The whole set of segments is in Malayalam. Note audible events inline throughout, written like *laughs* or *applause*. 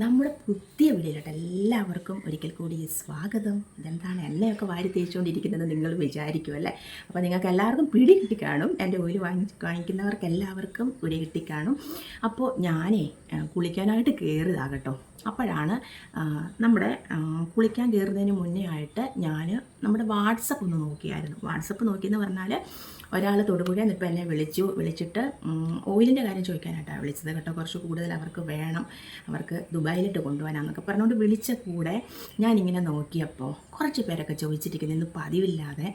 നമ്മുടെ പുതിയ വീഡിയോയിലോട്ട് എല്ലാവർക്കും ഒരിക്കൽ കൂടി സ്വാഗതം. ഇതെന്താണ്? എണ്ണയൊക്കെ വാരി തേച്ചുകൊണ്ടിരിക്കുന്നത് നിങ്ങൾ വിചാരിക്കും അല്ലേ? അപ്പോൾ നിങ്ങൾക്ക് എല്ലാവർക്കും പിടി കിട്ടി കാണും എന്റെ ഓയിൽ വാങ്ങി വാങ്ങിക്കുന്നവർക്ക് എല്ലാവർക്കും പിടി കിട്ടി കാണും അപ്പോൾ ഞാനേ കുളിക്കാനായിട്ട് കയറിയതാകട്ടോ അപ്പോഴാണ് നമ്മുടെ കുളിക്കാൻ കയറുന്നതിന് മുന്നേ ആയിട്ട് ഞാൻ നമ്മുടെ വാട്സപ്പ് ഒന്ന് നോക്കിയായിരുന്നു. വാട്സപ്പ് നോക്കിയെന്ന് പറഞ്ഞാൽ ഒരാൾ തൊടുപുഴ എന്നിപ്പോൾ എന്നെ വിളിച്ചു. വിളിച്ചിട്ട് ഓയിലിന്റെ കാര്യം ചോദിക്കാനായിട്ടാണ് വിളിച്ചത് കേട്ടോ. കുറച്ച് കൂടുതൽ അവർക്ക് വേണം. അവർക്ക് ദുബായിലിട്ട് കൊണ്ടുപോകാനാന്നൊക്കെ പറഞ്ഞുകൊണ്ട് വിളിച്ച കൂടെ ഞാനിങ്ങനെ നോക്കിയപ്പോൾ കുറച്ച് പേരൊക്കെ ചോദിച്ചിരിക്കുന്നത് ഇന്ന് പതിവില്ലാതെ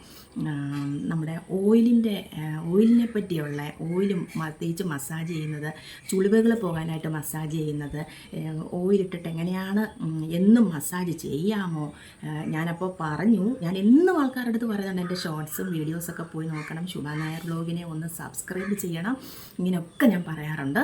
നമ്മുടെ ഓയിലിന്റെ ഓയിലിനെ പറ്റിയുള്ള ഓയിലും പ്രത്യേകിച്ച് മസാജ് ചെയ്യുന്നത് ചുളിവുകൾ പോകാനായിട്ട് മസാജ് ചെയ്യുന്നത് ഓയിലിട്ടിട്ട് എങ്ങനെയാണ് എന്നും മസാജ് ചെയ്യാമോ? ഞാനപ്പോൾ പറഞ്ഞു. ഞാൻ എന്നും ആൾക്കാരുടെ അടുത്ത് പറയുന്നുണ്ട്. എന്റെ ഷോർട്സും വീഡിയോസൊക്കെ പോയി നോക്കണം. ശുഭ നായർ ബ്ലോഗിനെ ഒന്ന് സബ്സ്ക്രൈബ് ചെയ്യണം. ഇങ്ങനെയൊക്കെ ഞാൻ പറയാറുണ്ട്.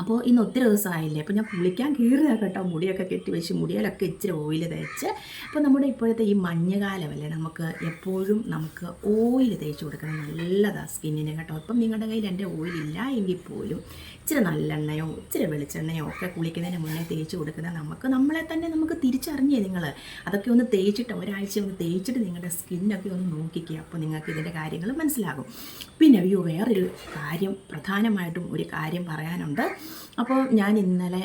അപ്പോൾ ഇന്ന് ഒത്തിരി ദിവസമായില്ലേ? അപ്പോൾ ഞാൻ കുളിക്കാൻ കീറുക കേട്ടോ. മുടിയൊക്കെ കെട്ടി വെച്ച് മുടിയിലൊക്കെ ഇച്ചിരി ഓയിൽ തേച്ച്. അപ്പോൾ നമ്മുടെ ഇപ്പോഴത്തെ ഈ മഞ്ഞുകാലമല്ലേ? നമുക്ക് എപ്പോഴും നമുക്ക് ഓയിൽ തേച്ച് കൊടുക്കണം. നല്ലതാണ് സ്കിന്നിന് കേട്ടോ. ഇപ്പം നിങ്ങളുടെ കയ്യിൽ എന്റെ ഓയിൽ ഇല്ല എങ്കിൽ പോലും ഇച്ചിരി നല്ലെണ്ണയോ ഇച്ചിരി വെളിച്ചെണ്ണയോ ഒക്കെ കുളിക്കുന്നതിന് മുന്നേ തേച്ച് കൊടുക്കുന്നത് നമുക്ക് നമ്മളെ തന്നെ നമുക്ക് തിരിച്ചറിഞ്ഞേ നിങ്ങൾ അതൊക്കെ ഒന്ന് തേച്ചിട്ട് ഒരാഴ്ച ഒന്ന് തേച്ചിട്ട് നിങ്ങളുടെ സ്കിന്നൊക്കെ ഒന്ന് നോക്കിക്കുക അപ്പോൾ നിങ്ങൾക്ക് ഇതിന്റെ കാര്യങ്ങൾ മനസ്സിലാകും. പിന്നെ അയ്യോ വേറൊരു കാര്യം പ്രധാനമായിട്ടും ഒരു കാര്യം പറയാനുണ്ട്. അപ്പോൾ ഞാൻ ഇന്നലെ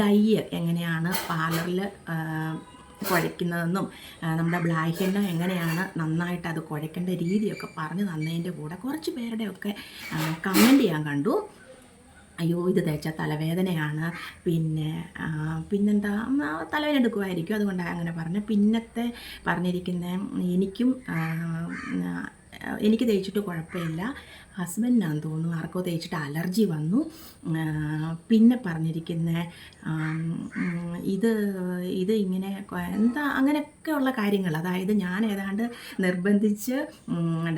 ഡൈ എങ്ങനെയാണ് പാർലറിൽ കുഴയ്ക്കുന്നതെന്നും നമ്മുടെ ബ്ലാക്ക് എണ്ണ എങ്ങനെയാണ് നന്നായിട്ട് അത് കുഴയ്ക്കേണ്ട രീതിയൊക്കെ പറഞ്ഞു തന്നതിന്റെ കൂടെ കുറച്ച് പേരുടെയൊക്കെ കമന്റ് ചെയ്യാൻ കണ്ടു. അയ്യോ ഇത് തേച്ചാൽ തലവേദനയാണ്. പിന്നെ പിന്നെന്താ തലവേദന എടുക്കുമായിരിക്കും. അതുകൊണ്ടാണ് അങ്ങനെ പറഞ്ഞത്. പിന്നത്തെ പറഞ്ഞിരിക്കുന്ന എനിക്കും എനിക്ക് തേച്ചിട്ട് കുഴപ്പമില്ല. ഹസ്ബൻഡിനാന്ന് തോന്നുന്നു ആർക്കോ തേച്ചിട്ട് അലർജി വന്നു. പിന്നെ പറഞ്ഞിരിക്കുന്ന ഇത് ഇത് ഇങ്ങനെ എന്താ അങ്ങനെയൊക്കെയുള്ള കാര്യങ്ങൾ. അതായത് ഞാൻ ഏതാണ്ട് നിർബന്ധിച്ച്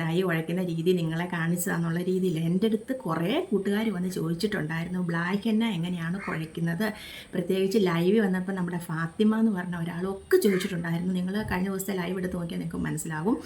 ഡൈ ഉഴയ്ക്കുന്ന രീതി നിങ്ങളെ കാണിച്ചതാന്നുള്ള രീതിയിൽ എന്റെ അടുത്ത് കുറേ കൂട്ടുകാർ വന്ന് ചോദിച്ചിട്ടുണ്ടായിരുന്നു ബ്ലാക്ക് എണ്ണ എങ്ങനെയാണ് കുഴയ്ക്കുന്നത്? പ്രത്യേകിച്ച് ലൈവ് വന്നപ്പോൾ നമ്മുടെ ഫാത്തിമ എന്ന് പറഞ്ഞ ഒരാളൊക്കെ ചോദിച്ചിട്ടുണ്ടായിരുന്നു. നിങ്ങൾ കഴിഞ്ഞ ദിവസത്തെ ലൈവ് എടുത്ത് നോക്കിയാൽ നിങ്ങൾക്ക് മനസ്സിലാവും.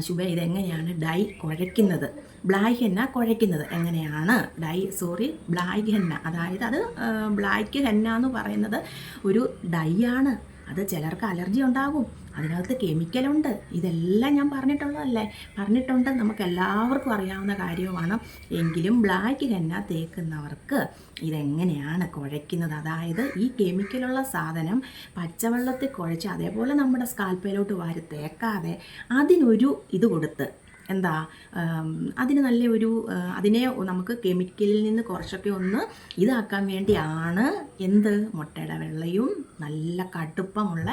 ശുഭ ഇതെങ്ങനെയാണ് ഡൈ കുഴയ്ക്കുന്നത്? ബ്ലാക്ക് ഹെന്ന കുഴയ്ക്കുന്നത്. എങ്ങനെയാണ്? ഡൈ സോറി ബ്ലാക്ക് ഹെന്ന അതായത് അത് ബ്ലാക്ക് ഹെന്ന എന്ന് പറയുന്നത് ഒരു ഡൈ ആണ്. അത് ചിലർക്ക് അലർജി ഉണ്ടാകും. അതിനകത്ത് കെമിക്കലുണ്ട് ഇതെല്ലാം ഞാൻ പറഞ്ഞിട്ടുള്ളതല്ലേ? പറഞ്ഞിട്ടുണ്ട് നമുക്ക് എല്ലാവർക്കും അറിയാവുന്ന കാര്യവുമാണ് എങ്കിലും ബ്ലാക്ക് ഹെന്ന തേക്കുന്നവർക്ക് ഇതെങ്ങനെയാണ് കുഴയ്ക്കുന്നത്? അതായത് ഈ കെമിക്കലുള്ള സാധനം പച്ചവെള്ളത്തിൽ കുഴച്ച് അതേപോലെ നമ്മുടെ സ്കാൽപ്പയിലോട്ട് വാരി തേക്കാതെ അതിനൊരു ഇത് കൊടുത്ത് എന്താ അതിന് നല്ല ഒരു അതിനെ നമുക്ക് കെമിക്കലിൽ നിന്ന് കുറച്ചൊക്കെ ഒന്ന് ഇതാക്കാൻ വേണ്ടിയാണ് എന്ത്? മുട്ടയുടെ വെള്ളയും നല്ല കടുപ്പമുള്ള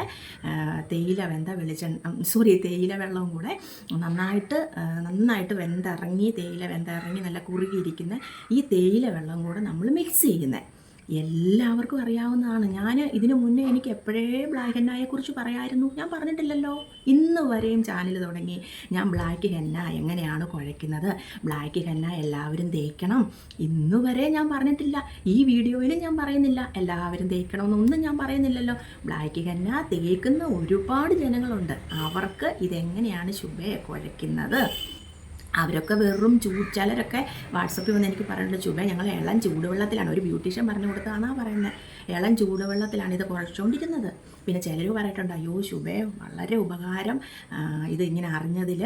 തേയില വെന്ത വെളിച്ചെണ്ണ സോറി തേയില വെള്ളവും കൂടെ നന്നായിട്ട് നന്നായിട്ട് വെന്തിറങ്ങി തേയില വെന്തിറങ്ങി നല്ല കുറുകിയിരിക്കുന്ന ഈ തേയില വെള്ളം കൂടെ നമ്മൾ മിക്സ് ചെയ്യുന്നത് എല്ലാവർക്കും അറിയാവുന്നതാണ്. ഞാൻ ഇതിനു മുന്നേ എനിക്ക് എപ്പോഴേ ബ്ലാക്ക് ഹെന്നയെക്കുറിച്ച് പറയായിരുന്നു. ഞാൻ പറഞ്ഞിട്ടില്ലല്ലോ. ഇന്ന് വരെയും ചാനൽ തുടങ്ങി. ഞാൻ ബ്ലാക്ക് ഹെന്ന എങ്ങനെയാണ് കുഴയ്ക്കുന്നത്? ബ്ലാക്ക് ഹെന്ന എല്ലാവരും തേക്കണം. ഇന്ന് വരെ ഞാൻ പറഞ്ഞിട്ടില്ല. ഈ വീഡിയോയിലും ഞാൻ പറയുന്നില്ല. എല്ലാവരും തേക്കണമെന്നൊന്നും ഞാൻ പറയുന്നില്ലല്ലോ. ബ്ലാക്ക് ഹെന്ന തേക്കുന്ന ഒരുപാട് ജനങ്ങളുണ്ട്. അവർക്ക് ഇതെങ്ങനെയാണ് ശുഭയെ കുഴയ്ക്കുന്നത്? അവരൊക്കെ വെറും ചൂട് ചിലരൊക്കെ വാട്സപ്പിൽ വന്ന് എനിക്ക് പറയേണ്ട ചുബ ഞങ്ങൾ ഇളം ചൂടുവെള്ളത്തിലാണ്. ഒരു ബ്യൂട്ടീഷ്യൻ പറഞ്ഞു കൊടുത്തതാണെന്നാണ് പറയുന്നത് ഇളം ചൂടുവെള്ളത്തിലാണ് ഇത് കുറച്ചുകൊണ്ടിരുന്നത് പിന്നെ ചിലർ പറയട്ടുണ്ട് അയ്യോ ശുഭേ വളരെ ഉപകാരം. ഇത് ഇങ്ങനെ അറിഞ്ഞതിൽ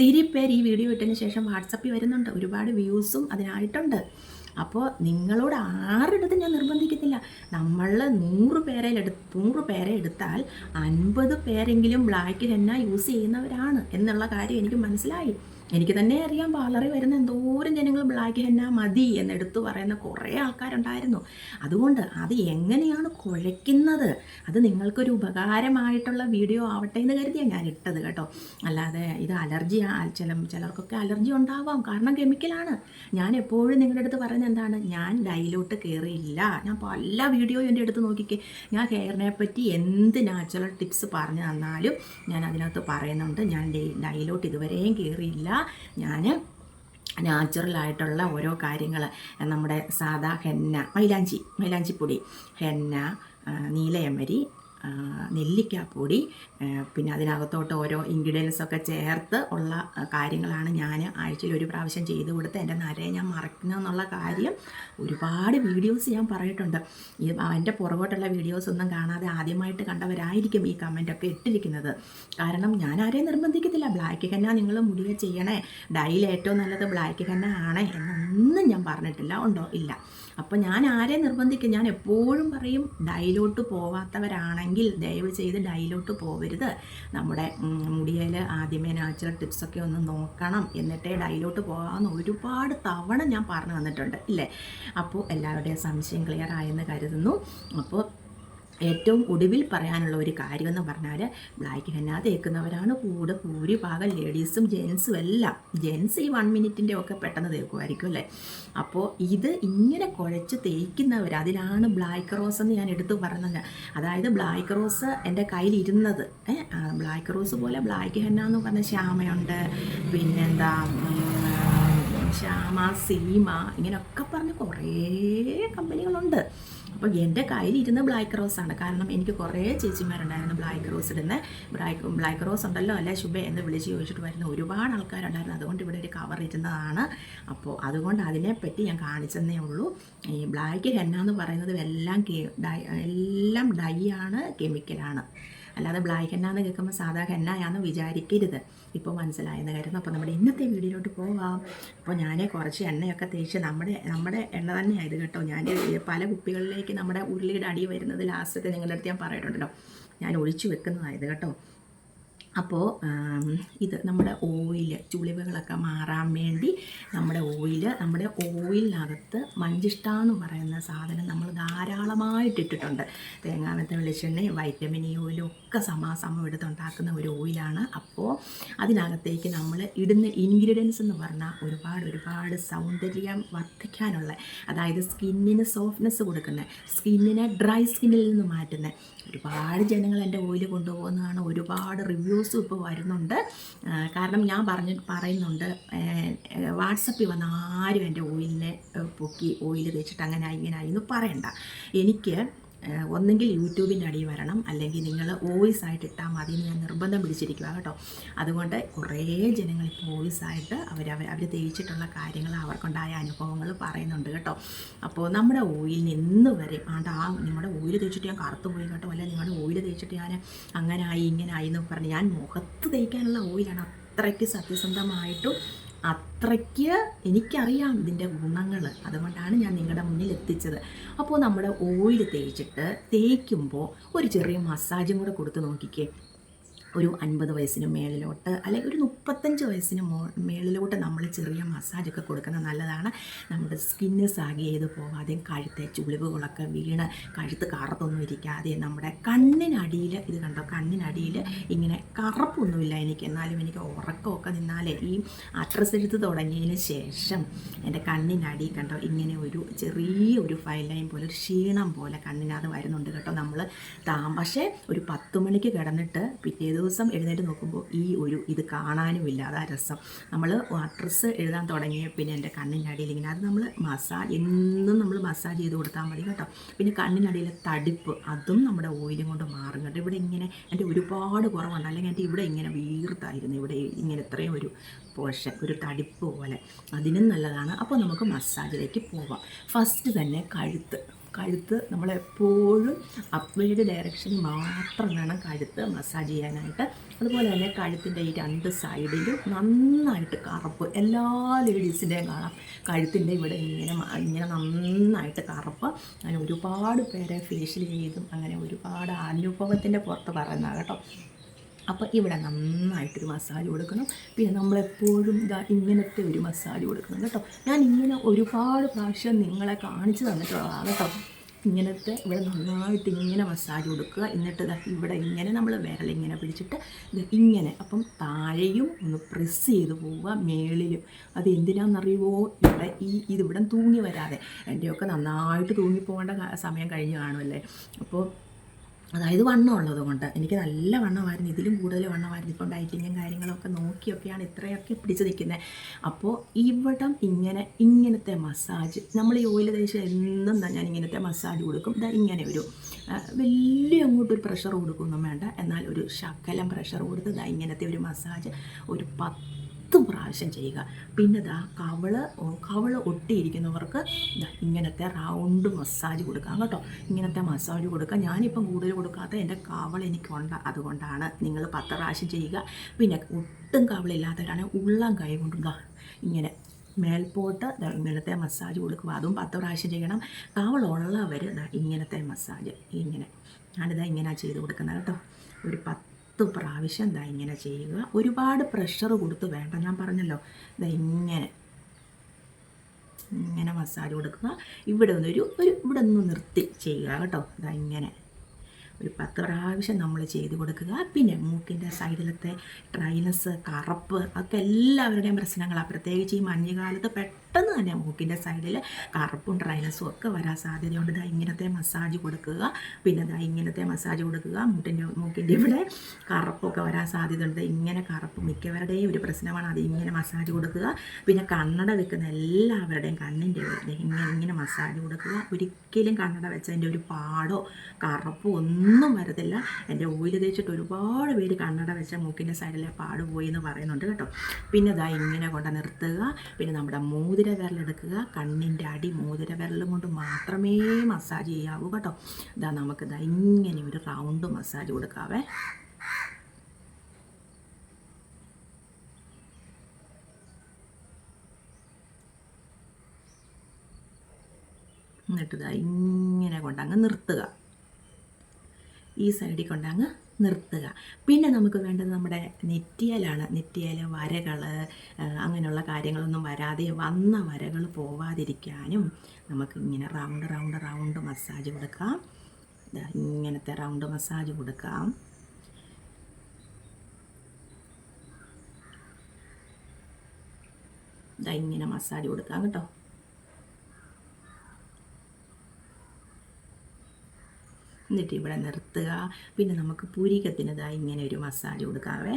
ഒത്തിരി പേര് ഈ വീഡിയോ ഇട്ടതിന് ശേഷം വാട്സപ്പിൽ വരുന്നുണ്ട് ഒരുപാട് വ്യൂസും അതിനായിട്ടുണ്ട്. അപ്പോൾ നിങ്ങളോട് ആരുടെ ഞാൻ നിർബന്ധിക്കത്തില്ല. നമ്മൾ നൂറ് പേരെ നൂറ് പേരെ എടുത്താൽ അൻപത് പേരെങ്കിലും ബ്ലാക്ക് തന്നെ യൂസ് ചെയ്യുന്നവരാണ് എന്നുള്ള കാര്യം എനിക്ക് മനസ്സിലായി. എനിക്ക് തന്നെ അറിയാം പാർലറിൽ വരുന്ന എന്തോരം ജനങ്ങൾ ബ്ലാക്ക് ഹെന്ന മതി എന്നെടുത്ത് പറയുന്ന കുറേ ആൾക്കാരുണ്ടായിരുന്നു. അതുകൊണ്ട് അത് എങ്ങനെയാണ് കുഴയ്ക്കുന്നത്? അത് നിങ്ങൾക്കൊരു ഉപകാരമായിട്ടുള്ള വീഡിയോ ആവട്ടെ എന്ന് കരുതിയാണ് ഞാൻ ഇട്ടത് കേട്ടോ. അല്ലാതെ ഇത് അലർജി ചില ചിലർക്കൊക്കെ അലർജി ഉണ്ടാവാം. കാരണം കെമിക്കലാണ് ഞാൻ എപ്പോഴും നിങ്ങളുടെ അടുത്ത് പറയുന്നത് എന്താണ്? ഞാൻ ഡൈലോട്ട് കയറിയില്ല ഞാൻ പല വീഡിയോയും എന്റെ അടുത്ത് നോക്കിക്കേ. ഞാൻ ഹെയറിനെ പറ്റി എന്ത് നാച്ചുറൽ ടിപ്സ് പറഞ്ഞു തന്നാലും ഞാൻ അതിനകത്ത് പറയുന്നുണ്ട്. ഞാൻ ഡൈലോട്ട് ഇതുവരെയും കയറിയില്ല ഞാൻ നാച്ചുറലായിട്ടുള്ള ഓരോ കാര്യങ്ങൾ നമ്മുടെ സാധാ ഹെന്ന മൈലാഞ്ചി മൈലാഞ്ചിപ്പൊടി ഹെന്ന നീലയമരി നെല്ലിക്കാപ്പൊടി പിന്നെ അതിനകത്തോട്ട് ഓരോ ഇൻഗ്രീഡിയൻസ് ഒക്കെ ചേർത്ത് ഉള്ള കാര്യങ്ങളാണ് ഞാൻ ആഴ്ചയിൽ ഒരു പ്രാവശ്യം ചെയ്ത് കൊടുത്ത് എന്റെ നരയെ ഞാൻ മറക്കണം എന്നുള്ള കാര്യം ഒരുപാട് വീഡിയോസ് ഞാൻ പറഞ്ഞിട്ടുണ്ട്. ഈ എന്റെ പുറകോട്ടുള്ള വീഡിയോസ് ഒന്നും കാണാതെ ആദ്യമായിട്ട് കണ്ടവരായിരിക്കും ഈ കമന്റൊക്കെ ഇട്ടിരിക്കുന്നത്. കാരണം ഞാൻ ആരെയും നിർബന്ധിക്കത്തില്ല. ബ്ലാക്ക് ഹെന്ന നിങ്ങൾ മുടിയെ ചെയ്യണേ. ഡൈയിൽ ഏറ്റവും നല്ലത് ബ്ലാക്ക് ഹെന്ന ആണ് എന്നൊന്നും ഞാൻ പറഞ്ഞിട്ടില്ല ഉണ്ടോ? ഇല്ല. അപ്പോൾ ഞാൻ ആരെ നിർബന്ധിക്കും? ഞാൻ എപ്പോഴും പറയും ഡൈലോട്ട് പോവാത്തവരാണെങ്കിൽ ദയവ് ചെയ്ത് ഡൈലോട്ട് പോവരുത്. നമ്മുടെ മുടിയിൽ ആദ്യമേ നാച്ചുറൽ ടിപ്സൊക്കെ ഒന്ന് നോക്കണം. എന്നിട്ടേ ഡൈലോട്ട് പോകാമെന്ന് ഒരുപാട് തവണ ഞാൻ പറഞ്ഞു തന്നിട്ടുണ്ട് ഇല്ലേ? അപ്പോൾ എല്ലാവരുടെയും സംശയം ക്ലിയർ ആയെന്ന് കരുതുന്നു. അപ്പോൾ ഏറ്റവും ഒടുവിൽ പറയാനുള്ള ഒരു കാര്യമെന്ന് പറഞ്ഞാൽ ബ്ലാക്ക് ഹെന്ന തേക്കുന്നവരാണ് കൂടെ ഭൂരിഭാഗം ലേഡീസും ജെൻസും എല്ലാം. ജെൻസ് ഈ വൺ മിനിറ്റിന്റെ ഒക്കെ പെട്ടെന്ന് തേക്കുമായിരിക്കും അല്ലേ? അപ്പോൾ ഇത് ഇങ്ങനെ കുഴച്ച് തേക്കുന്നവർ അതിലാണ് ബ്ലാക്ക് റോസ് എന്ന് ഞാൻ എടുത്തു പറഞ്ഞത്. അതായത് ബ്ലാക്ക് റോസ് എന്റെ കയ്യിലിരുന്നത്. ബ്ലാക്ക് റോസ് പോലെ ബ്ലാക്ക് ഹെന്ന എന്ന് പറഞ്ഞ ശ്യാമയുണ്ട്. പിന്നെന്താ ശ്യാമ സീമ ഇങ്ങനെയൊക്കെ പറഞ്ഞ് കുറേ കമ്പനികളുണ്ട്. അപ്പോൾ എന്റെ കയ്യിൽ ഇരുന്ന് ബ്ലാക്ക് റോസ് ആണ്. കാരണം എനിക്ക് കുറേ ചേച്ചിമാരുണ്ടായിരുന്നു ബ്ലാക്ക് റോസ് ഇടുന്ന. ബ്ലാക്ക് ബ്ലാക്ക് റോസ് ഉണ്ടല്ലോ അല്ലെ ശുഭ എന്ന് വിളിച്ച് ചോദിച്ചിട്ട് വരുന്ന ഒരുപാട് ആൾക്കാരുണ്ടായിരുന്നു. അതുകൊണ്ട് ഇവിടെ ഒരു കവർ ഇരുന്നതാണ് അപ്പോൾ അതുകൊണ്ട് അതിനെപ്പറ്റി ഞാൻ കാണിച്ചെന്നേ ഉള്ളൂ. ഈ ബ്ലാക്ക് ഹെന്ന എന്ന് പറയുന്നത് എല്ലാം എല്ലാം ഡൈ ആണ് കെമിക്കലാണ് അല്ലാതെ ബ്ലാക്ക് ഹെന്ന എന്ന് കേൾക്കുമ്പോൾ സാധാ ഹെന്നയാണെന്ന് വിചാരിക്കരുത്. ഇപ്പോൾ മനസ്സിലായെന്ന് കരുതുന്നു. അപ്പോൾ നമ്മുടെ ഇന്നത്തെ വീഡിയോയിലോട്ട് പോവാം. അപ്പോൾ ഞാൻ കുറച്ച് എണ്ണയൊക്കെ തേച്ച് നമ്മുടെ നമ്മുടെ എണ്ണ തന്നെയായത് കേട്ടോ. ഞാൻ പല കുപ്പികളിലേക്ക് നമ്മുടെ ഉരുളിയുടെ അടി വരുന്നത് ലാസ്റ്റത്തെ നിങ്ങളുടെ അടുത്ത് ഞാൻ പറയട്ടുണ്ടല്ലോ ഞാൻ ഒഴിച്ചു വെക്കുന്നതായത് കേട്ടോ. അപ്പോൾ ഇത് നമ്മുടെ ഓയിൽ ചുളിവുകളൊക്കെ മാറാൻ വേണ്ടി നമ്മുടെ ഓയിൽ നമ്മുടെ ഓയിലിനകത്ത് മഞ്ചിഷ്ട എന്ന് പറയുന്ന സാധനം നമ്മൾ ധാരാളമായിട്ട് ഇട്ടിട്ടുണ്ട്. തേങ്ങാമത്തെ വെളിച്ചെണ്ണയും വൈറ്റമിൻ ഇ ഓയിലും ഒക്കെ സമാസമം എടുത്തുണ്ടാക്കുന്ന ഒരു ഓയിലാണ്. അപ്പോൾ അതിനകത്തേക്ക് നമ്മൾ ഇടുന്ന ഇൻഗ്രീഡിയൻസ് എന്ന് പറഞ്ഞാൽ ഒരുപാട് ഒരുപാട് സൗന്ദര്യം വർദ്ധിക്കാനുള്ള അതായത് സ്കിന്നിന് സോഫ്റ്റ്നെസ് കൊടുക്കുന്ന സ്കിന്നിനെ ഡ്രൈ സ്കിന്നിൽ നിന്ന് മാറ്റുന്ന ഒരുപാട് ജനങ്ങൾ എന്റെ ഓയിൽ കൊണ്ടുപോകുന്നതാണ്. ഒരുപാട് റിവ്യൂസും ഇപ്പോൾ വരുന്നുണ്ട്. കാരണം ഞാൻ പറഞ്ഞ് പറയുന്നുണ്ട് വാട്സപ്പിൽ വന്ന ആരും എന്റെ ഓയിലിനെ പൊക്കി ഓയിൽ തേച്ചിട്ട് അങ്ങനെ ഇങ്ങനെ എന്ന് പറയണ്ട. എനിക്ക് ഒന്നെങ്കിൽ യൂട്യൂബിന്റെ അടിയിൽ വരണം. അല്ലെങ്കിൽ നിങ്ങൾ വോയിസ് ആയിട്ട് ഇട്ടാൽ മതി എന്ന് ഞാൻ നിർബന്ധം പിടിച്ചിരിക്കുക കേട്ടോ. അതുകൊണ്ട് കുറേ ജനങ്ങൾ ഇപ്പോൾ വോയിസ് ആയിട്ട് അവർ അവർ തേച്ചിട്ടുള്ള കാര്യങ്ങൾ അവർക്കുണ്ടായ അനുഭവങ്ങൾ പറയുന്നുണ്ട് കേട്ടോ. അപ്പോൾ നമ്മുടെ ഓയിലിന് ഇന്ന് വരെ ആണ്ട് ആ നിങ്ങളുടെ ഓയിൽ തേച്ചിട്ട് ഞാൻ കറുത്തു പോയി കേട്ടോ. അല്ല നിങ്ങളുടെ ഓയിൽ തേച്ചിട്ട് ഞാൻ അങ്ങനെ ആയി ഇങ്ങനെ ആയി എന്ന് പറഞ്ഞ് ഞാൻ മുഖത്ത് തേക്കാനുള്ള ഓയിലാണ് അത്രയ്ക്ക് സത്യസന്ധമായിട്ടും അത്രയ്ക്ക് എനിക്കറിയാം ഇതിന്റെ ഗുണങ്ങൾ. അതുകൊണ്ടാണ് ഞാൻ നിങ്ങളുടെ മുന്നിൽ എത്തിച്ചത്. അപ്പോൾ നമ്മുടെ ഓയിൽ തേച്ചിട്ട് തേക്കുമ്പോൾ ഒരു ചെറിയ മസാജും കൂടെ കൊടുത്ത് നോക്കിക്കേ. ഒരു അൻപത് വയസ്സിന് മേളിലോട്ട് അല്ലെങ്കിൽ ഒരു മുപ്പത്തഞ്ച് വയസ്സിന് മോ മേളിലോട്ട് നമ്മൾ ചെറിയ മസാജൊക്കെ കൊടുക്കുന്നത് നല്ലതാണ്. നമ്മുടെ സ്കിന്ന് സാഗ് ചെയ്ത് പോവാതെ കഴുത്തെ ചുളിവുകളൊക്കെ വീണ് കഴുത്ത് കറുത്തൊന്നും ഇരിക്കാതെ നമ്മുടെ കണ്ണിനടിയിൽ ഇത് കണ്ടോ? കണ്ണിനടിയിൽ ഇങ്ങനെ കറുപ്പൊന്നുമില്ല എനിക്ക്. എന്നാലും എനിക്ക് ഉറക്കമൊക്കെ നിന്നാലേ ഈ അഡ്രസ്സ് എഴുത്ത് തുടങ്ങിയതിന് ശേഷം എന്റെ കണ്ണിനടി കണ്ടോ? ഇങ്ങനെ ഒരു ചെറിയ ഒരു ഫൈൽ ലൈൻ പോലെ ഒരു ക്ഷീണം പോലെ കണ്ണിനകത്ത് വരുന്നുണ്ട് കേട്ടോ നമ്മൾ താമ പക്ഷേ ഒരു പത്ത് മണിക്ക് കിടന്നിട്ട് പിറ്റേ ദിവസം എഴുന്നേറ്റ് നോക്കുമ്പോൾ ഈ ഒരു ഇത് കാണാനുമില്ല അതാ രസം. നമ്മൾ അഡ്രസ്സ് എഴുതാൻ തുടങ്ങിയ പിന്നെ എന്റെ കണ്ണിന്റെ അടിയിൽ ഇങ്ങനെ അത് നമ്മൾ മസാജ് എന്നും നമ്മൾ മസാജ് ചെയ്ത് കൊടുത്താൽ മതി കേട്ടോ. പിന്നെ കണ്ണിനടിയിലെ തടിപ്പ് അതും നമ്മുടെ ഓയിലും കൊണ്ട് മാറും കേട്ടോ. ഇവിടെ ഇങ്ങനെ എന്റെ ഒരുപാട് കുറവുണ്ട്. അല്ലെങ്കിൽ എന്റെ ഇവിടെ ഇങ്ങനെ വീർത്തായിരുന്നു. ഇവിടെ ഇങ്ങനെ ഇത്രയും ഒരു പോഷൻ ഒരു തടിപ്പ് പോലെ. അതിനും നല്ലതാണ്. അപ്പോൾ നമുക്ക് മസാജിലേക്ക് പോവാം. ഫസ്റ്റ് തന്നെ കഴുത്ത്. കഴുത്ത് നമ്മളെപ്പോഴും അപ്വേഡ് ഡയറക്ഷൻ മാത്രം വേണം കഴുത്ത് മസാജ് ചെയ്യാനായിട്ട്. അതുപോലെ തന്നെ കഴുത്തിന്റെ ഈ രണ്ട് സൈഡിലും നന്നായിട്ട് കറുപ്പ്. എല്ലാ ലേഡീസിന്റെയും കാണാം. കഴുത്തിന്റെ ഇവിടെ ഇങ്ങനെ ഇങ്ങനെ നന്നായിട്ട് കറുപ്പ്. അങ്ങനെ ഒരുപാട് പേരെ ഫേഷ്യൽ ചെയ്തും അങ്ങനെ ഒരുപാട് അനുഭവത്തിന്റെ പുറത്ത് പറയുന്നതാണ് കേട്ടോ. അപ്പോൾ ഇവിടെ നന്നായിട്ടൊരു മസാല കൊടുക്കണം. പിന്നെ നമ്മളെപ്പോഴും ഇതാ ഇങ്ങനത്തെ ഒരു മസാല കൊടുക്കണം കേട്ടോ. ഞാൻ ഇങ്ങനെ ഒരുപാട് പ്രാവശ്യം നിങ്ങളെ കാണിച്ചു തന്നിട്ടുള്ളതാണ് കേട്ടോ. ഇങ്ങനത്തെ ഇവിടെ നന്നായിട്ട് ഇങ്ങനെ മസാല കൊടുക്കുക. എന്നിട്ട് ഇവിടെ ഇങ്ങനെ നമ്മൾ വിരലിങ്ങനെ പിടിച്ചിട്ട് ഇങ്ങനെ അപ്പം താഴെയും ഒന്ന് പ്രസ് ചെയ്ത് പോവുക മേളിലും. അത് എന്തിനാണെന്നറിയുമോ ഇവിടെ ഈ ഇതിവിടെ തൂങ്ങി വരാതെ. എന്റെയൊക്കെ നന്നായിട്ട് തൂങ്ങി പോകേണ്ട സമയം കഴിഞ്ഞ് കാണുമല്ലേ? അപ്പോൾ അതായത് വണ്ണം ഉള്ളത് കൊണ്ട്. എനിക്ക് നല്ല വണ്ണമായിരുന്നു. ഇതിലും കൂടുതൽ വണ്ണമായിരുന്നു. ഇപ്പം ഡയറ്റിങ്ങും കാര്യങ്ങളൊക്കെ നോക്കിയൊക്കെയാണ് ഇത്രയൊക്കെ പിടിച്ചു നിൽക്കുന്നത് അപ്പോൾ ഇവിടം ഇങ്ങനെ ഇങ്ങനത്തെ മസാജ് നമ്മൾ ഈ ഓയിൽ തേച്ച് എന്നും ഞാൻ ഇങ്ങനത്തെ മസാജ് കൊടുക്കും. ഇതാ ഇങ്ങനെ ഒരു വലിയ അങ്ങോട്ടൊരു പ്രഷർ കൊടുക്കൊന്നും വേണ്ട. എന്നാൽ ഒരു ശകലം പ്രഷർ കൊടുത്ത് ഇതാ ഇങ്ങനത്തെ ഒരു മസാജ് ഒരു പത്ത് പ്രാവശ്യം ചെയ്യുക. പിന്നെ ദാ കവൾ കവൾ ഒട്ടിയിരിക്കുന്നവർക്ക് ഇങ്ങനത്തെ റൗണ്ട് മസാജ് കൊടുക്കാം കേട്ടോ. ഇങ്ങനത്തെ മസാജ് കൊടുക്കാം. ഞാനിപ്പം കൂടുതൽ കൊടുക്കാത്ത എന്റെ കവൾ എനിക്കുണ്ട്. അതുകൊണ്ടാണ് നിങ്ങൾ പത്ത് പ്രാവശ്യം ചെയ്യുക. പിന്നെ ഒട്ടും കവളില്ലാത്തവരാണെങ്കിൽ ഉള്ളം കൈ കൊണ്ടുക ഇങ്ങനെ മേൽപോട്ട് ഇങ്ങനത്തെ മസാജ് കൊടുക്കുക. അതും പത്ത് പ്രാവശ്യം ചെയ്യണം. കവളുള്ളവർ ഇങ്ങനത്തെ മസാജ് ഇങ്ങനെ. ഞാനിതാ ഇങ്ങനെ ചെയ്ത് കൊടുക്കുന്നത് കേട്ടോ. ഒരു പത്ത് പ്രാവശ്യം ദാ ഇങ്ങനെ ചെയ്യുക. ഒരുപാട് പ്രഷർ കൊടുത്ത് വേണ്ട. ഞാൻ പറഞ്ഞല്ലോ ദാ ഇങ്ങനെ ഇങ്ങനെ മസാജ് കൊടുക്കുക. ഇവിടെ ഒന്ന് ഒരു ഒരു ഇവിടെ ഒന്ന് നിർത്തി ചെയ്യുക കേട്ടോ. ദാ ഇങ്ങനെ. ഒരു പത്ത് പ്രാവശ്യം നമ്മൾ ചെയ്ത് കൊടുക്കുക. പിന്നെ മൂക്കിന്റെ സൈഡിലത്തെ ഡ്രൈനസ് കറുപ്പ് അതൊക്കെ എല്ലാവരുടെയും പ്രശ്നങ്ങളാണ് പ്രത്യേകിച്ച് ഈ മഞ്ഞുകാലത്ത് പെട്ടെന്ന് തന്നെ മൂക്കിന്റെ സൈഡിൽ കറുപ്പും ഡ്രൈനസും ഒക്കെ വരാൻ സാധ്യതയുണ്ട്. ഇതാ ഇങ്ങനത്തെ മസാജ് കൊടുക്കുക. പിന്നെ ഇതാ ഇങ്ങനത്തെ മസാജ് കൊടുക്കുക. മൂട്ടിന്റെ മൂക്കിന്റെ ഇവിടെ കറുപ്പൊക്കെ വരാൻ സാധ്യതയുണ്ട്. ഇങ്ങനെ കറുപ്പ് മിക്കവരുടെയും ഒരു പ്രശ്നമാണ്. അത് ഇങ്ങനെ മസാജ് കൊടുക്കുക. പിന്നെ കണ്ണട വെക്കുന്ന എല്ലാവരുടെയും കണ്ണിന്റെ ഇങ്ങനെ ഇങ്ങനെ മസാജ് കൊടുക്കുക. ഒരിക്കലും കണ്ണട വെച്ചതിന്റെ ഒരു പാടോ കറുപ്പോ ഒന്നും വരത്തില്ല. എന്റെ ഓയിൽ തേച്ചിട്ട് ഒരുപാട് പേര് കണ്ണട വെച്ച മൂക്കിന്റെ സൈഡിലെ പാട് പോയി എന്ന് പറയുന്നുണ്ട് കേട്ടോ. പിന്നെ ഇതാ ഇങ്ങനെ കൊണ്ട് നിർത്തുക. പിന്നെ നമ്മുടെ മോതിര വിരലെടുക്കുക കണ്ണിന്റെ അടി മോതിര വിരലും കൊണ്ട് മാത്രമേ മസാജ് ചെയ്യാവൂ കേട്ടോ. ഇതാ നമുക്ക് ഇതാ ഇങ്ങനെ ഒരു റൗണ്ട് മസാജ് കൊടുക്കാവേ. എന്നിട്ട് ഇതാ ഇങ്ങനെ കൊണ്ടങ്ങ് നിർത്തുക. ഈ സൈഡിൽ കൊണ്ടങ്ങ് നിർത്തുക. പിന്നെ നമുക്ക് വേണ്ടത് നമ്മുടെ നെറ്റിയലാണ്. നെറ്റിയൽ വരകൾ അങ്ങനെയുള്ള കാര്യങ്ങളൊന്നും വരാതെ വന്ന വരകൾ പോവാതിരിക്കാനും നമുക്ക് ഇങ്ങനെ റൗണ്ട് റൗണ്ട് റൗണ്ട് മസാജ് കൊടുക്കാം. ഇങ്ങനത്തെ റൗണ്ട് മസാജ് കൊടുക്കാം. ഇങ്ങനെ മസാജ് കൊടുക്കാം കേട്ടോ. എന്നിട്ട് ഇവിടെ നിർത്തുക. പിന്നെ നമുക്ക് പുരികത്തിനതായി ഇങ്ങനെ ഒരു മസാജ് കൊടുക്കാവേ.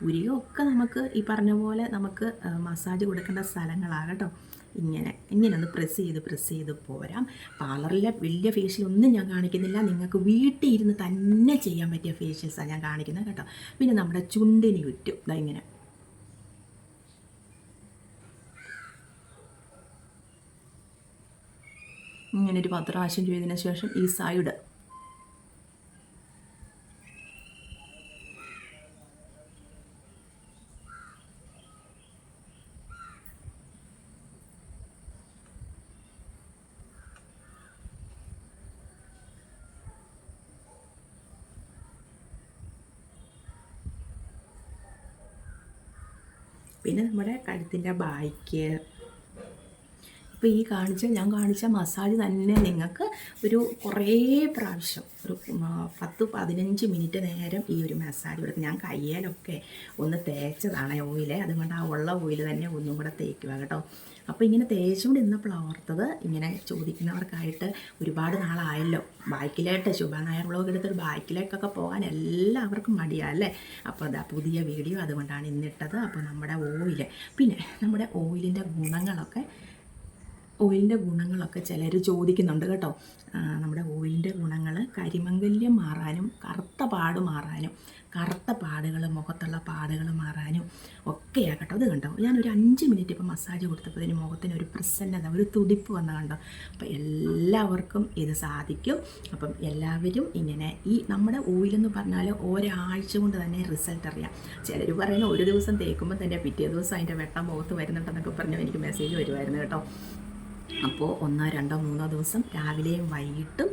പുരികമൊക്കെ നമുക്ക് ഈ പറഞ്ഞ പോലെ നമുക്ക് മസാജ് കൊടുക്കേണ്ട സ്ഥലങ്ങളാകട്ടോ ഇങ്ങനെ ഇങ്ങനെ ഒന്ന് പ്രസ് ചെയ്ത് പ്രസ് ചെയ്ത് പോരാം. പാർലറിലെ വലിയ ഫേഷ്യൽ ഒന്നും ഞാൻ കാണിക്കുന്നില്ല. നിങ്ങൾക്ക് വീട്ടിൽ ഇരുന്ന് തന്നെ ചെയ്യാൻ പറ്റിയ ഫേഷ്യൽസാണ് ഞാൻ കാണിക്കുന്നത് കേട്ടോ. പിന്നെ നമ്മുടെ ചുണ്ടിന് ചുറ്റും ഇതാ ഇങ്ങനെ. ഇങ്ങനെ ഒരു പത്ത് പ്രാവശ്യം ചെയ്തതിന് ശേഷം ഈ സൈഡ് നമ്മുടെ കഴുത്തിന്റെ ബായ്ക്ക് ഇപ്പോൾ ഈ കാണിച്ച ഞാൻ കാണിച്ച മസാജ് തന്നെ നിങ്ങൾക്ക് ഒരു കുറേ പ്രാവശ്യം ഒരു പത്ത് പതിനഞ്ച് മിനിറ്റ് നേരം ഈ ഒരു മസാജ് കൊടുക്കും ഞാൻ കയ്യിലൊക്കെ ഒന്ന് തേച്ചതാണ് ഓയിൽ അതുകൊണ്ട് ആ ഉള്ള ഓയിൽ തന്നെ ഒന്നും കൂടെ തേക്കുക കേട്ടോ. അപ്പോൾ ഇങ്ങനെ തേച്ചുകൊണ്ട് ഇന്നപ്പോൾ ഓർത്തത് ഇങ്ങനെ ചോദിക്കുന്നവർക്കായിട്ട് ഒരുപാട് നാളായല്ലോ. ബൈക്കിലായിട്ട് ശുഭ നായർ വ്ളോഗ് എടുത്തൊരു ബാക്കിലേക്കൊക്കെ പോകാൻ എല്ലാവർക്കും മടിയല്ലേ അപ്പോൾ അതാ പുതിയ വീഡിയോ അതുകൊണ്ടാണ് ഇന്നിട്ടത്. അപ്പോൾ നമ്മുടെ ഓയിൽ പിന്നെ നമ്മുടെ ഓയിലിന്റെ ഗുണങ്ങളൊക്കെ ഓയിലിന്റെ ഗുണങ്ങളൊക്കെ ചിലർ ചോദിക്കുന്നുണ്ട് കേട്ടോ. നമ്മുടെ ഓയിലിന്റെ ഗുണങ്ങൾ കരിമംഗല്യം മാറാനും കറുത്ത പാട് മാറാനും കറുത്ത പാടുകൾ മുഖത്തുള്ള പാടുകൾ മാറാനും ഒക്കെയാണ് കേട്ടോ. അത് കണ്ടോ? ഞാനൊരു അഞ്ച് മിനിറ്റ് ഇപ്പോൾ മസാജ് കൊടുത്തപ്പോൾ ഇതിന് മുഖത്തിന് ഒരു പ്രസന്നത ഒരു തുടിപ്പ് വന്ന കണ്ടോ? അപ്പോൾ എല്ലാവർക്കും ഇത് സാധിക്കും. അപ്പം എല്ലാവരും ഇങ്ങനെ ഈ നമ്മുടെ ഓയിലെന്ന് പറഞ്ഞാൽ ഒരാഴ്ച കൊണ്ട് തന്നെ റിസൾട്ട് അറിയാം. ചിലർ പറയുന്ന ഒരു ദിവസം തേക്കുമ്പോൾ തന്നെ പിറ്റേ ദിവസം അതിന്റെ വെട്ടം മുഖത്ത് വരുന്നുണ്ടെന്നൊക്കെ പറഞ്ഞു എനിക്ക് മെസ്സേജ് വരുമായിരുന്നു കേട്ടോ. അപ്പോൾ ഒന്നോ രണ്ടോ മൂന്നോ ദിവസം രാവിലെയും വൈകിട്ടും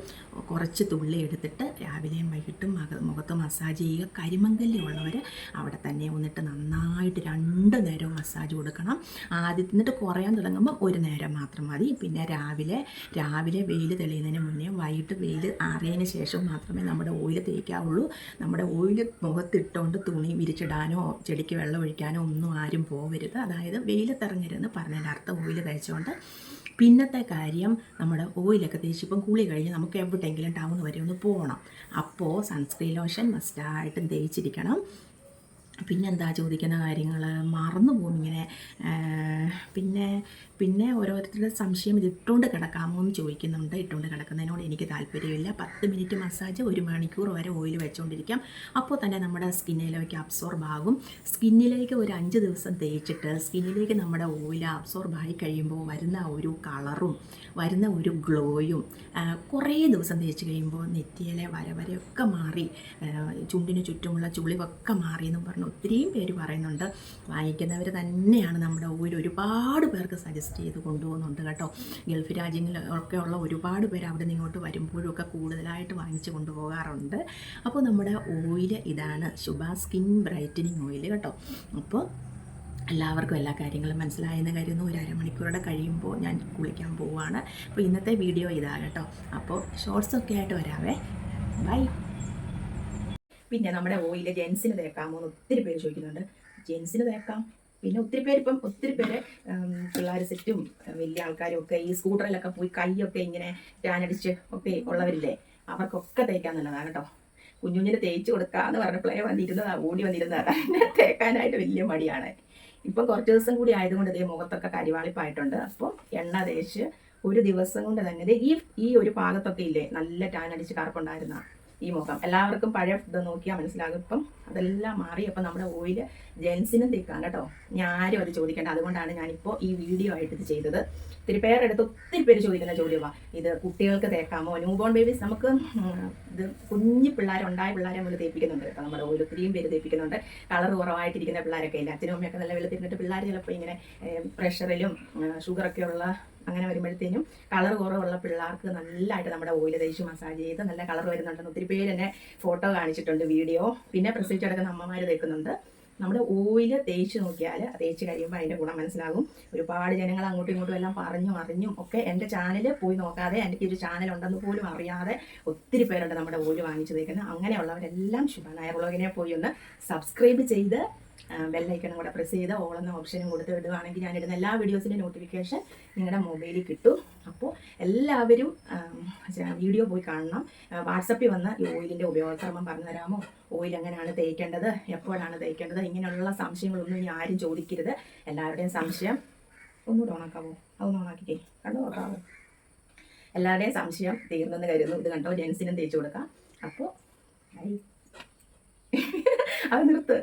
കുറച്ച് തുള്ളി എടുത്തിട്ട് രാവിലെയും വൈകിട്ടും മുഖത്ത് മസാജ് ചെയ്യുക. കരിമങ്കല്ലി ഉള്ളവർ അവിടെ തന്നെ വന്നിട്ട് നന്നായിട്ട് രണ്ട് നേരവും മസാജ് കൊടുക്കണം. ആദ്യത്തെ എന്നിട്ട് കുറയാൻ തുടങ്ങുമ്പോൾ ഒരു നേരം മാത്രം മതി. പിന്നെ രാവിലെ രാവിലെ വെയിൽ തെളിയുന്നതിന് മുന്നേ വൈകിട്ട് വെയിൽ ആറിയതിന് ശേഷം മാത്രമേ നമ്മുടെ ഓയിൽ തേക്കാവുള്ളൂ. നമ്മുടെ ഓയിൽ മുഖത്തിട്ടുകൊണ്ട് തുണി വിരിച്ചിടാനോ ചെടിക്ക് വെള്ളം ഒഴിക്കാനോ ഒന്നും ആരും പോവരുത്. അതായത് വെയിലത്തിറങ്ങരുതെന്ന് പറഞ്ഞതിന്റെ അർത്ഥം ഓയിൽ തേച്ചുകൊണ്ട് പിന്നത്തെ കാര്യം നമ്മുടെ ഓയിലൊക്കെ തേച്ച് ഇപ്പം കുളി കഴിഞ്ഞ് നമുക്ക് എവിടെയെങ്കിലും ടൗൺ വരെ ഒന്ന് പോകണം അപ്പോൾ സൺസ്ക്രീൻ ലോഷൻ മസ്റ്റായിട്ടും തേച്ചിരിക്കണം. പിന്നെന്താ ചോദിക്കുന്ന കാര്യങ്ങൾ മറന്നു പോകും ഇങ്ങനെ പിന്നെ പിന്നെ ഓരോരുത്തരുടെ സംശയം ഇത് ഇട്ടുകൊണ്ട് കിടക്കാമോ എന്ന് ചോദിക്കുന്നുണ്ട്. ഇട്ടുകൊണ്ട് കിടക്കുന്നതിനോട് എനിക്ക് താല്പര്യമില്ല. പത്ത് മിനിറ്റ് മസാജ് ഒരു മണിക്കൂർ വരെ ഓയിൽ വെച്ചുകൊണ്ടിരിക്കാം അപ്പോൾ തന്നെ നമ്മുടെ സ്കിന്നിലേക്ക് അബ്സോർബ് ആകും. സ്കിന്നിലേക്ക് ഒരു അഞ്ച് ദിവസം തേച്ചിട്ട് സ്കിന്നിലേക്ക് നമ്മുടെ ഓയിൽ അബ്സോർബ് ആയി കഴിയുമ്പോൾ വരുന്ന ഒരു കളറും വരുന്ന ഒരു ഗ്ലോയും കുറേ ദിവസം തേച്ച് കഴിയുമ്പോൾ നെറ്റിയിലെ വര വരയൊക്കെ മാറി ചുണ്ടിന് ചുറ്റുമുള്ള ചുളിവൊക്കെ മാറി എന്നും പറഞ്ഞ് ഒത്തിരിയും പേര് പറയുന്നുണ്ട്. വാങ്ങിക്കുന്നവർ തന്നെയാണ് നമ്മുടെ ഓയിൽ ഒരുപാട് പേർക്ക് സജസ്റ്റ് ചെയ്ത് കൊണ്ടുപോകുന്നുണ്ട് കേട്ടോ. ഗൾഫ് രാജ്യങ്ങളിലൊക്കെ ഉള്ള ഒരുപാട് പേര് അവിടെ നിന്ന് ഇങ്ങോട്ട് വരുമ്പോഴൊക്കെ കൂടുതലായിട്ട് വാങ്ങിച്ച് കൊണ്ടുപോകാറുണ്ട്. അപ്പോൾ നമ്മുടെ ഓയിൽ ഇതാണ് ശുഭ സ്കിൻ ബ്രൈറ്റനിങ് ഓയിൽ കേട്ടോ. അപ്പോൾ എല്ലാവർക്കും എല്ലാ കാര്യങ്ങളും മനസ്സിലായെന്ന് കരുതുന്നു. ഒരു അരമണിക്കൂറോടെ കഴിയുമ്പോൾ ഞാൻ കുളിക്കാൻ പോവുകയാണ് അപ്പോൾ ഇന്നത്തെ വീഡിയോ ഇതാണ് കേട്ടോ. അപ്പോൾ ഷോർട്സൊക്കെ ആയിട്ട് വരാവേ. ബൈ പിന്നെ നമ്മുടെ ഓയിൽ ജെൻസിന് തേക്കാമോ എന്ന് ഒത്തിരി പേര് ചോദിക്കുന്നുണ്ട്. ജെൻസിന് തേക്കാം? പിന്നെ ഒത്തിരി പേര് ഇപ്പം ഒത്തിരി പേര് പിള്ളേർ സെറ്റും വലിയ ആൾക്കാരും ഒക്കെ ഈ സ്കൂട്ടറിലൊക്കെ പോയി കൈയൊക്കെ ഇങ്ങനെ ടാനടിച്ച് ഒക്കെ ഉള്ളവരില്ലേ? അവർക്കൊക്കെ തേക്കാൻ നല്ലതാണ് കേട്ടോ. കുഞ്ഞുഞ്ഞിന് തേച്ച് കൊടുക്കാന്ന് പറഞ്ഞപ്പോഴേ വന്നിരുന്നതാ ഓടി വന്നിരുന്നതാ. എന്നെ തേക്കാനായിട്ട് വലിയ മടിയാണ്. ഇപ്പം കുറച്ച് ദിവസം കൂടി ആയതുകൊണ്ട് ഇതേ മുഖത്തൊക്കെ കരിവാളിപ്പായിട്ടുണ്ട്. അപ്പോൾ എണ്ണ തേച്ച് ഒരു ദിവസം കൊണ്ട് തന്നെ ഈ ഈ ഒരു ഭാഗത്തൊക്കെ ഇല്ലേ നല്ല ടാൻ അടിച്ച് കറുപ്പുണ്ടായിരുന്ന ഈ മുഖം എല്ലാവർക്കും പഴയ ഇത് നോക്കിയാൽ മനസ്സിലാകും. ഇപ്പം അതെല്ലാം മാറി. അപ്പം നമ്മുടെ ഓയിൽ ജെൻസിനും തേക്കാം കേട്ടോ. ഞാൻ ആരും അത് ചോദിക്കേണ്ട. അതുകൊണ്ടാണ് ഞാനിപ്പോൾ ഈ വീഡിയോ ആയിട്ട് ഇത് ചെയ്തത്. ഒത്തിരി പേരെടുത്ത് ഒത്തിരി പേര് ചോദിക്കുന്ന ചോദ്യമാണ് ഇത് കുട്ടികൾക്ക് തേക്കാമോ? ന്യൂബോൺ ബേബീസ് നമുക്ക് ഇത് കുഞ്ഞു പിള്ളേരുണ്ടായ പിള്ളേരെ നമ്മൾ തേപ്പിക്കുന്നുണ്ട് കേട്ടോ. നമ്മുടെ ഓയിൽ ഒത്തിരിയും പേര് തേപ്പിക്കുന്നുണ്ട് കളർ കുറവായിട്ടിരിക്കുന്ന പിള്ളേരൊക്കെ ഇല്ല. അച്ഛനും അമ്മയൊക്കെ നല്ല വെളുത്തിരുന്നിട്ട് പിള്ളേർ ചിലപ്പോൾ ഇങ്ങനെ പ്രഷറിലും ഷുഗറൊക്കെ ഉള്ള അങ്ങനെ വരുമ്പോഴത്തേനും കളർ കുറവുള്ള പിള്ളേർക്ക് നല്ലതായിട്ട് നമ്മുടെ ഓയിൽ തേച്ച് മസാജ് ചെയ്ത് നല്ല കളർ വരുന്നുണ്ടെന്ന് ഒത്തിരി പേര് എന്നെ ഫോട്ടോ കാണിച്ചിട്ടുണ്ട് വീഡിയോ. പിന്നെ പ്രസവിച്ചടക്കുന്ന അമ്മമാർ തേക്കുന്നുണ്ട് നമ്മുടെ ഓയിൽ തേച്ച് നോക്കിയാൽ തേച്ച് കഴിയുമ്പോൾ അതിന്റെ ഗുണം മനസ്സിലാകും. ഒരുപാട് ജനങ്ങൾ അങ്ങോട്ടും ഇങ്ങോട്ടും എല്ലാം പറഞ്ഞു അറിഞ്ഞും ഒക്കെ എന്റെ ചാനൽ പോയി നോക്കാതെ എനിക്ക് ഒരു ചാനൽ ഉണ്ടെന്ന് പോലും അറിയാതെ ഒത്തിരി പേരുണ്ട് നമ്മുടെ ഓയിൽ വാങ്ങിച്ചു തേക്കുന്നത് അങ്ങനെയുള്ളവരെല്ലാം ശുഭനായ ബ്ലോഗിനെ പോയി ഒന്ന് സബ്സ്ക്രൈബ് ചെയ്ത് ബെല്ലൈക്കണും കൂടെ പ്രസ് ചെയ്ത് ഓൾ എന്ന ഓപ്ഷനും കൊടുത്ത് ഞാൻ ഇടുന്ന എല്ലാ വീഡിയോസിന്റെ നോട്ടിഫിക്കേഷൻ നിങ്ങളുടെ മൊബൈലിൽ കിട്ടും. അപ്പോൾ എല്ലാവരും വീഡിയോ പോയി കാണണം. വാട്സപ്പിൽ വന്ന് ഈ ഓയിലിന്റെ ഉപയോഗക്രമം പറഞ്ഞു തരാമോ ഓയിൽ എങ്ങനെയാണ് തേക്കേണ്ടത്? എപ്പോഴാണ് തേക്കേണ്ടത്? ഇങ്ങനെയുള്ള സംശയങ്ങളൊന്നും ഇനി ആരും ചോദിക്കരുത്. എല്ലാവരുടെയും സംശയം ഒന്നുകൂടെ ഓണാക്കാവോ അതൊന്ന് ഓണാക്കിക്കേ കണ്ടു നോക്കാവോ? എല്ലാവരുടെയും സംശയം തീർന്നെന്ന് കരുതുന്നു. ഇത് കണ്ടോ? ജെൻസിനും തേച്ചു കൊടുക്കാം. അപ്പോൾ *laughs* അത് നിർത്ത്.